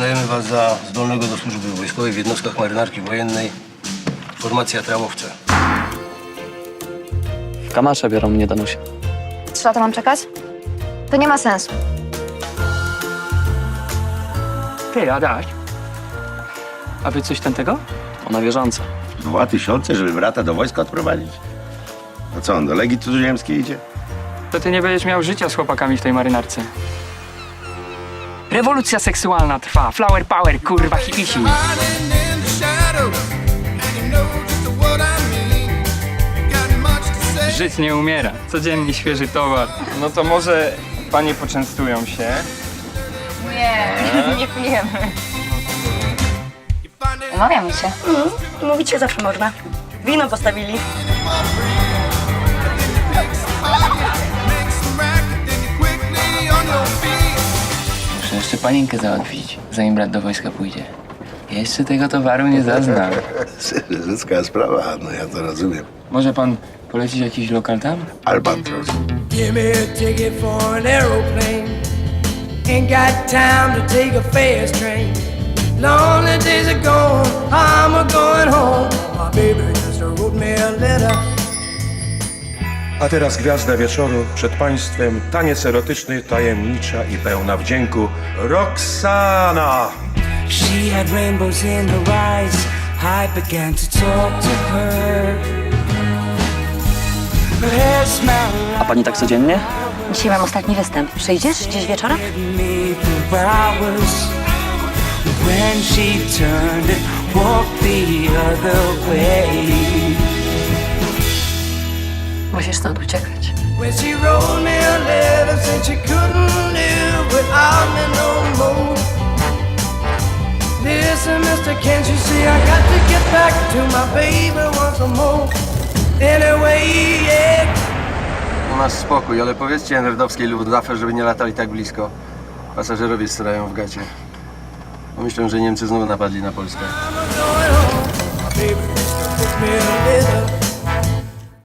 Uznajemy was za zdolnego do służby wojskowej w jednostkach marynarki wojennej. Formacja Trawowce. W Kamasze biorą mnie Danusia. Trzy lata mam czekać? To nie ma sensu. Ty, Adaś. A wy coś ten tego? Ona wierząca. Dwa tysiące, żeby brata do wojska odprowadzić? A co, on do Legii Cudzoziemskiej idzie? To ty nie będziesz miał życia z chłopakami w tej marynarce. Rewolucja seksualna trwa. Flower power, kurwa, hipisi. Żyć nie umiera. Codziennie świeży towar. No to może panie poczęstują się. Nie, nie pijemy. Umawiamy się. Mówić się zawsze można. Wino postawili. Jeszcze panienkę załatwić, zanim brat do wojska pójdzie. Jeszcze tego towaru nie zaznam. Ludzka sprawa, no ja to rozumiem. Może pan polecić jakiś lokal tam? Albatros. Give me a ticket for an aeroplane. Ain't got time to take a fast train. Lonely days are gone, I'm a going home. My baby just wrote me a letter. A teraz gwiazda wieczoru przed Państwem, taniec erotyczny, tajemnicza i pełna wdzięku, Roxana! She had rainbows in her eyes. I began to talk to her. Her hair smelled A pani tak codziennie? Dzisiaj mam ostatni występ. Przyjdziesz gdzieś wieczorem? like me for hours. When she turned and walked the other way. Me no more. Listen, Mr. Can't you see I got to get back to my baby once more? Anyway, yeah. U nas spokój, ale powiedzcie nerdowskiej Luftwaffe, żeby nie latali tak blisko. Pasażerowie starają w gacie. Myślę, że Niemcy znowu napadli na Polskę.